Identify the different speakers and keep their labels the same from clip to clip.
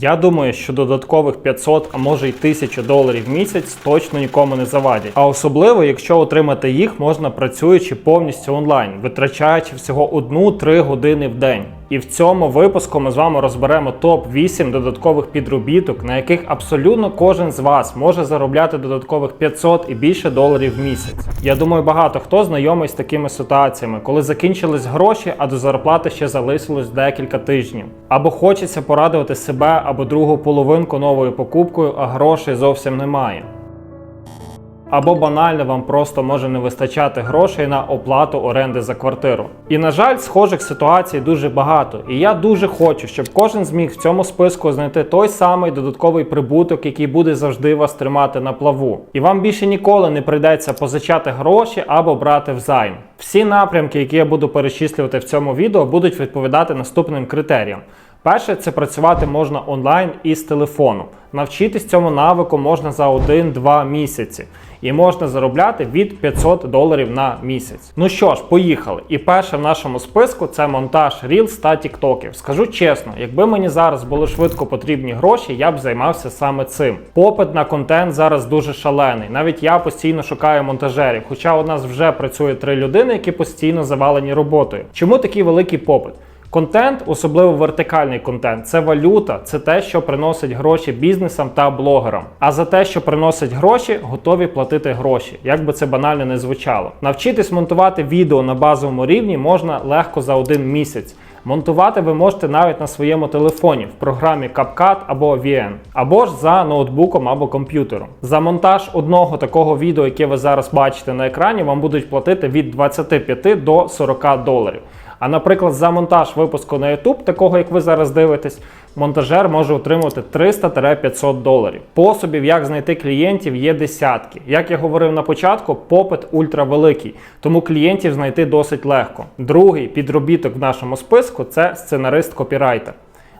Speaker 1: Я думаю, що додаткових 500, а може й 1000 доларів в місяць точно нікому не завадять. А особливо, якщо отримати їх можна працюючи повністю онлайн, витрачаючи всього 1-3 години в день. І в цьому випуску ми з вами розберемо топ 8 додаткових підробіток, на яких абсолютно кожен з вас може заробляти додаткових 500 і більше доларів в місяць. Я думаю, багато хто знайомий з такими ситуаціями, коли закінчились гроші, а до зарплати ще залишилось декілька тижнів. Або хочеться порадувати себе або другу половинку новою покупкою, а грошей зовсім немає. Або банально вам просто може не вистачати грошей на оплату оренди за квартиру. І на жаль, схожих ситуацій дуже багато. І я дуже хочу, щоб кожен зміг в цьому списку знайти той самий додатковий прибуток, який буде завжди вас тримати на плаву. І вам більше ніколи не прийдеться позичати гроші або брати взайм. Всі напрямки, які я буду перечислювати в цьому відео, будуть відповідати наступним критеріям. Перше, це працювати можна онлайн із телефону. Навчитись цьому навику можна за 1-2 місяці. І можна заробляти від 500 доларів на місяць. Ну що ж, поїхали. І перше в нашому списку це монтаж Reels та тіктоків. Скажу чесно, якби мені зараз були швидко потрібні гроші, я б займався саме цим. Попит на контент зараз дуже шалений. Навіть я постійно шукаю монтажерів, хоча у нас вже працює три людини, які постійно завалені роботою. Чому такий великий попит? Контент, особливо вертикальний контент, це валюта, це те, що приносить гроші бізнесам та блогерам. А за те, що приносить гроші, готові платити гроші, як би це банально не звучало. Навчитись монтувати відео на базовому рівні можна легко за один місяць. Монтувати ви можете навіть на своєму телефоні в програмі CapCut або VN, або ж за ноутбуком або комп'ютером. За монтаж одного такого відео, яке ви зараз бачите на екрані, вам будуть платити від 25 до 40 доларів. А наприклад, за монтаж випуску на YouTube, такого як ви зараз дивитесь, монтажер може отримувати 300-500 доларів. Способів, як знайти клієнтів, є десятки. Як я говорив на початку, попит ультравеликий, тому клієнтів знайти досить легко. Другий підробіток в нашому списку це сценарист-копірайтер.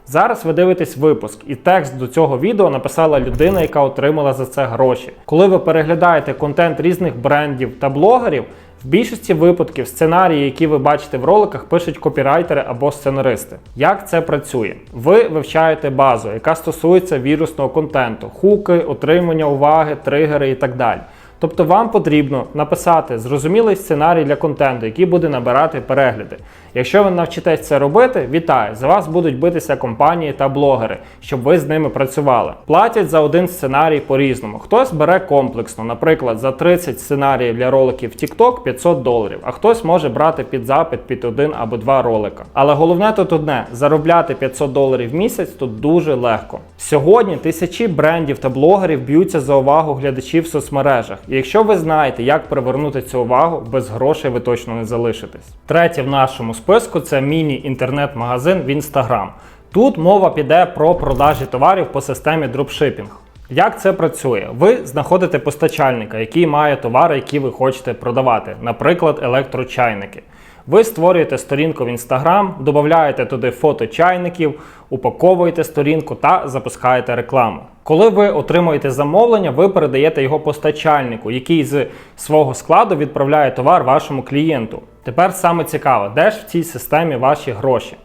Speaker 1: Зараз ви дивитесь випуск, і текст до цього відео написала людина, яка отримала за це гроші. Коли ви переглядаєте контент різних брендів та блогерів, в більшості випадків сценарії, які ви бачите в роликах, пишуть копірайтери або сценаристи. Як це працює? Ви вивчаєте базу, яка стосується вірусного контенту, хуки, отримання уваги, тригери і так далі. Тобто вам потрібно написати зрозумілий сценарій для контенту, який буде набирати перегляди. Якщо ви навчитесь це робити, вітаю! За вас будуть битися компанії та блогери, щоб ви з ними працювали. Платять за один сценарій по-різному. Хтось бере комплексно, наприклад, за 30 сценаріїв для роликів TikTok 500 доларів, а хтось може брати під запит під один або два ролика. Але головне тут одне: заробляти 500 доларів в місяць тут дуже легко. Сьогодні тисячі брендів та блогерів б'ються за увагу глядачів в соцмережах. Якщо ви знаєте, як привернути цю увагу, без грошей ви точно не залишитесь. Третє в нашому списку це міні-інтернет-магазин в Instagram. Тут мова піде про продажі товарів по системі дропшипінг. Як це працює? Ви знаходите постачальника, який має товари, які ви хочете продавати, наприклад, електрочайники. Ви створюєте сторінку в Instagram, додаєте туди фото чайників, упаковуєте сторінку та запускаєте рекламу. Коли ви отримуєте замовлення, ви передаєте його постачальнику, який з свого складу відправляє товар вашому клієнту. Тепер саме цікаво, де ж в цій системі ваші гроші?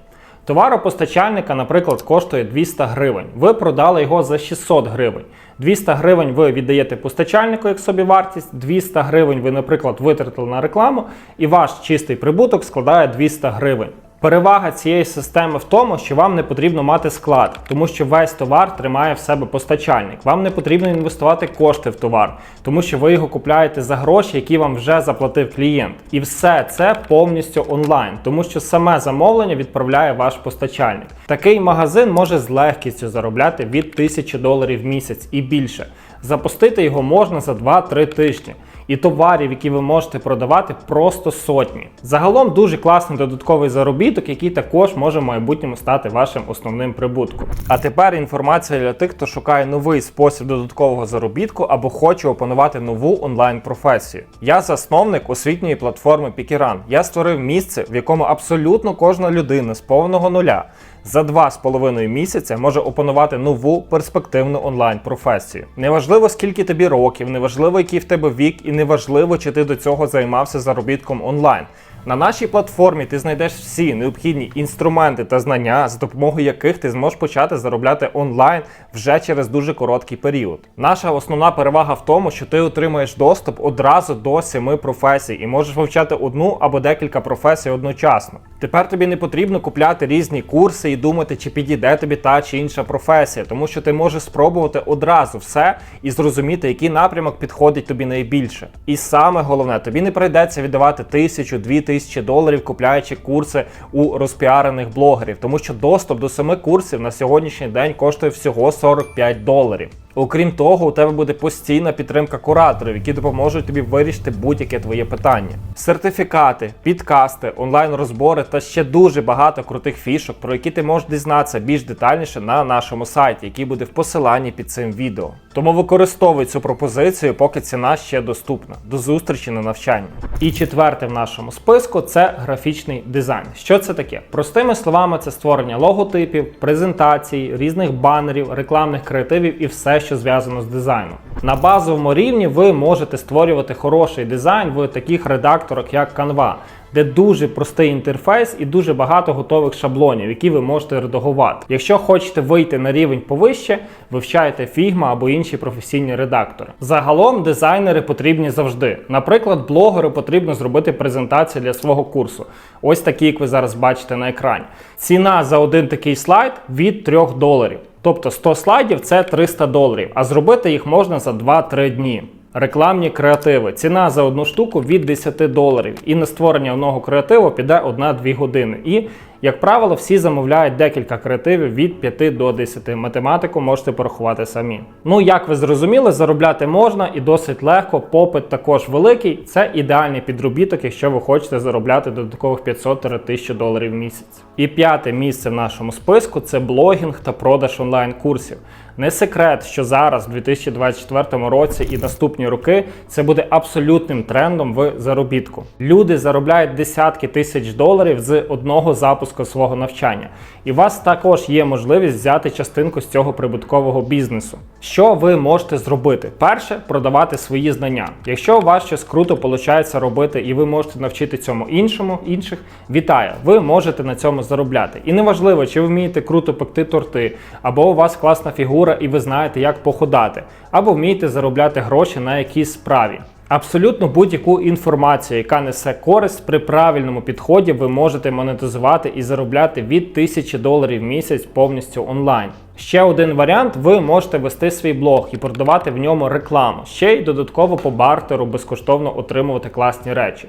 Speaker 1: Товар у постачальника, наприклад, коштує 200 гривень. Ви продали його за 600 гривень. 200 гривень ви віддаєте постачальнику як собі вартість, 200 гривень ви, наприклад, витратили на рекламу, і ваш чистий прибуток складає 200 гривень. Перевага цієї системи в тому, що вам не потрібно мати склад, тому що весь товар тримає в себе постачальник. Вам не потрібно інвестувати кошти в товар, тому що ви його купляєте за гроші, які вам вже заплатив клієнт. І все це повністю онлайн, тому що саме замовлення відправляє ваш постачальник. Такий магазин може з легкістю заробляти від 1000 доларів в місяць і більше. Запустити його можна за 2-3 тижні. І товарів, які ви можете продавати, просто сотні. Загалом дуже класний додатковий заробіток, який також може в майбутньому стати вашим основним прибутком. А тепер інформація для тих, хто шукає новий спосіб додаткового заробітку або хоче опанувати нову онлайн-професію. Я засновник освітньої платформи Пікіран. Я створив місце, в якому абсолютно кожна людина з повного нуля за два з половиною місяця може опанувати нову перспективну онлайн-професію. Неважливо, скільки тобі років, неважливо, який в тебе вік, і неважливо, чи ти до цього займався заробітком онлайн. На нашій платформі ти знайдеш всі необхідні інструменти та знання, за допомогою яких ти зможеш почати заробляти онлайн вже через дуже короткий період. Наша основна перевага в тому, що ти отримаєш доступ одразу до семи професій і можеш вивчати одну або декілька професій одночасно. Тепер тобі не потрібно купляти різні курси і думати, чи підійде тобі та чи інша професія, тому що ти можеш спробувати одразу все і зрозуміти, який напрямок підходить тобі найбільше. І саме головне, тобі не прийдеться віддавати тисячу, дві тисячі доларів, купляючи курси у розпіарених блогерів, тому що доступ до семи курсів на сьогоднішній день коштує всього 45 доларів. Окрім того, у тебе буде постійна підтримка кураторів, які допоможуть тобі вирішити будь-яке твоє питання. Сертифікати, підкасти, онлайн-розбори та ще дуже багато крутих фішок, про які ти можеш дізнатися більш детальніше на нашому сайті, який буде в посиланні під цим відео. Тому використовуй цю пропозицію, поки ціна ще доступна. До зустрічі на навчанні. І четверте в нашому списку це графічний дизайн. Що це таке? Простими словами, це створення логотипів, презентацій, різних банерів, рекламних креативів і все, що зв'язано з дизайном. На базовому рівні ви можете створювати хороший дизайн в таких редакторах, як Canva, де дуже простий інтерфейс і дуже багато готових шаблонів, які ви можете редагувати. Якщо хочете вийти на рівень повище, вивчайте Figma або інші професійні редактори. Загалом дизайнери потрібні завжди. Наприклад, блогеру потрібно зробити презентацію для свого курсу. Ось такі, як ви зараз бачите на екрані. Ціна за один такий слайд від 3 доларів. Тобто 100 слайдів це 300 доларів, а зробити їх можна за 2-3 дні. Рекламні креативи. Ціна за одну штуку від 10 доларів. І на створення одного креативу піде 1-2 години. І, як правило, всі замовляють декілька креативів від 5 до 10. Математику можете порахувати самі. Ну, як ви зрозуміли, заробляти можна і досить легко. Попит також великий. Це ідеальний підробіток, якщо ви хочете заробляти додаткових 500-1000 доларів в місяць. І п'яте місце в нашому списку це блогінг та продаж онлайн-курсів. Не секрет, що зараз, в 2024 році і наступні роки, це буде абсолютним трендом в заробітку. Люди заробляють десятки тисяч доларів з одного запуску свого навчання. І у вас також є можливість взяти частинку з цього прибуткового бізнесу. Що ви можете зробити? Перше, продавати свої знання. Якщо у вас щось круто виходить робити, і ви можете навчити цьому іншому, інших, вітаю! Ви можете на цьому заробляти. І неважливо, чи ви вмієте круто пекти торти, або у вас класна фігура, і ви знаєте, як походати, або вмієте заробляти гроші на якійсь справі. Абсолютно будь-яку інформацію, яка несе користь при правильному підході, ви можете монетизувати і заробляти від 1000 доларів в місяць повністю онлайн. Ще один варіант: ви можете вести свій блог і продавати в ньому рекламу, ще й додатково по бартеру безкоштовно отримувати класні речі.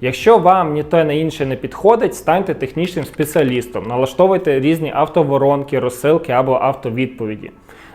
Speaker 1: Якщо вам ні те, ні інше не підходить, станьте технічним спеціалістом, налаштовуйте різні автоворонки, розсилки або автовідповіді.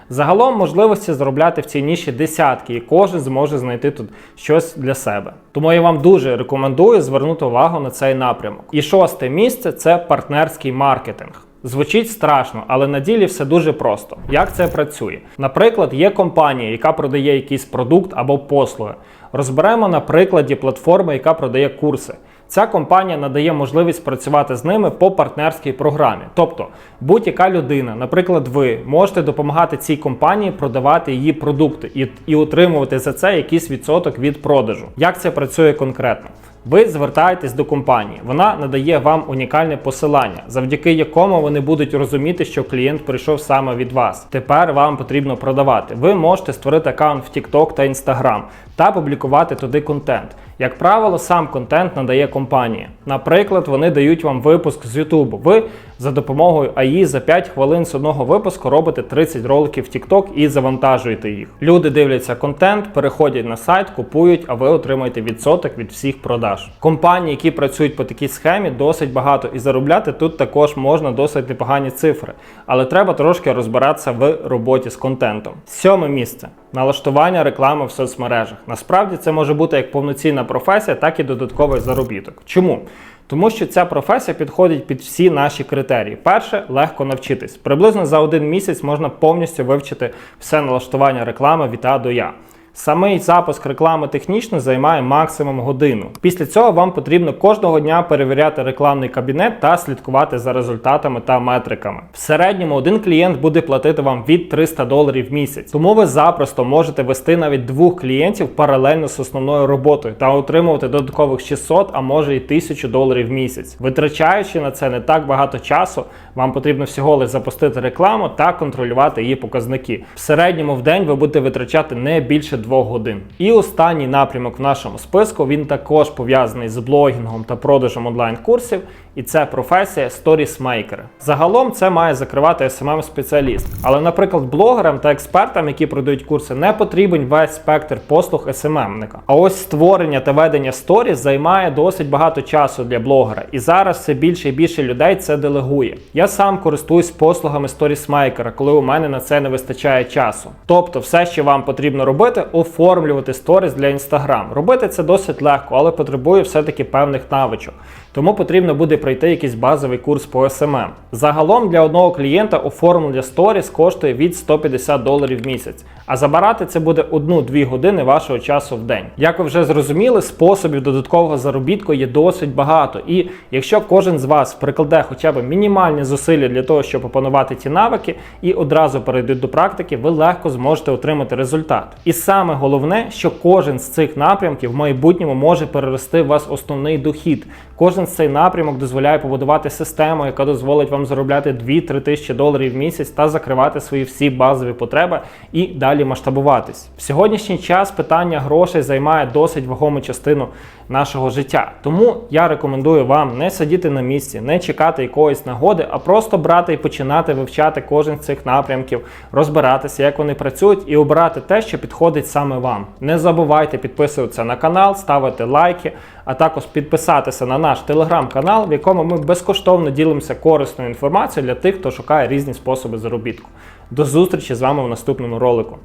Speaker 1: Загалом можливості заробляти в цій ніші десятки, і кожен зможе знайти тут щось для себе. Тому я вам дуже рекомендую звернути увагу на цей напрямок. І шосте місце це партнерський маркетинг. Звучить страшно, але на ділі все дуже просто. Як це працює? Наприклад, є компанія, яка продає якийсь продукт або послуги. Розберемо на прикладі платформи, яка продає курси. Ця компанія надає можливість працювати з ними по партнерській програмі. Тобто, будь-яка людина, наприклад, ви можете допомагати цій компанії продавати її продукти і, і отримувати за це якийсь відсоток від продажу. Як це працює конкретно? Ви звертаєтесь до компанії, вона надає вам унікальне посилання, завдяки якому вони будуть розуміти, що клієнт прийшов саме від вас. Тепер вам потрібно продавати. Ви можете створити аккаунт в TikTok та Instagram та публікувати туди контент. Як правило, сам контент надає компанія. Наприклад, вони дають вам випуск з YouTube. Ви за допомогою AI за 5 хвилин з одного випуску робите 30 роликів в TikTok і завантажуєте їх. Люди дивляться контент, переходять на сайт, купують, а ви отримаєте відсоток від всіх продаж. Компанії, які працюють по такій схемі, досить багато і заробляти тут також можна досить непогані цифри, але треба трошки розбиратися в роботі з контентом. Сьоме місце. Налаштування реклами в соцмережах. Насправді це може бути як повноцінна професія, так і додатковий заробіток. Чому? Тому що ця професія підходить під всі наші критерії. Перше, легко навчитись. Приблизно за один місяць можна повністю вивчити все налаштування реклами від А до Я. Самий запуск реклами технічно займає максимум годину. Після цього вам потрібно кожного дня перевіряти рекламний кабінет та слідкувати за результатами та метриками. В середньому один клієнт буде платити вам від 300 доларів в місяць, тому ви запросто можете вести навіть двох клієнтів паралельно з основною роботою та отримувати додаткових 600, а може і 1000 доларів в місяць. Витрачаючи на це не так багато часу, вам потрібно всього лише запустити рекламу та контролювати її показники. В середньому в день ви будете витрачати не більше 2 годин. І останній напрямок в нашому списку він також пов'язаний з блогінгом та продажем онлайн-курсів, і це професія сторісмейкера. Загалом це має закривати smm спеціаліст Але, наприклад, блогерам та експертам, які продають курси, не потрібен весь спектр послуг SMM-ника. А ось створення та ведення сторіс займає досить багато часу для блогера, і зараз все більше і більше людей це делегує. Я сам користуюсь послугами сторісмейкера, коли у мене на це не вистачає часу. Тобто, все, що вам потрібно робити, оформлювати сторіс для Instagram. Робити це досить легко, але потребує все-таки певних навичок. Тому потрібно буде пройти якийсь базовий курс по SMM. Загалом для одного клієнта оформлення сторіс коштує від 150 доларів в місяць, а забирати це буде 1-2 години вашого часу в день. Як ви вже зрозуміли, способів додаткового заробітку є досить багато. І якщо кожен з вас прикладе хоча б мінімальні зусилля для того, щоб опанувати ці навики і одразу перейде до практики, ви легко зможете отримати результат. І саме головне, що кожен з цих напрямків в майбутньому може перерости в вас основний дохід. Кожен з цей напрямок дозволяє побудувати систему, яка дозволить вам заробляти 2-3 тисячі доларів в місяць та закривати свої всі базові потреби і далі масштабуватись. В сьогоднішній час питання грошей займає досить вагому частину нашого життя. Тому я рекомендую вам не сидіти на місці, не чекати якоїсь нагоди, а просто брати і починати вивчати кожен з цих напрямків, розбиратися, як вони працюють, і обирати те, що підходить саме вам. Не забувайте підписуватися на канал, ставити лайки, а також підписатися на наш телеграм-канал, в якому ми безкоштовно ділимося корисною інформацією для тих, хто шукає різні способи заробітку. До зустрічі з вами в наступному ролику.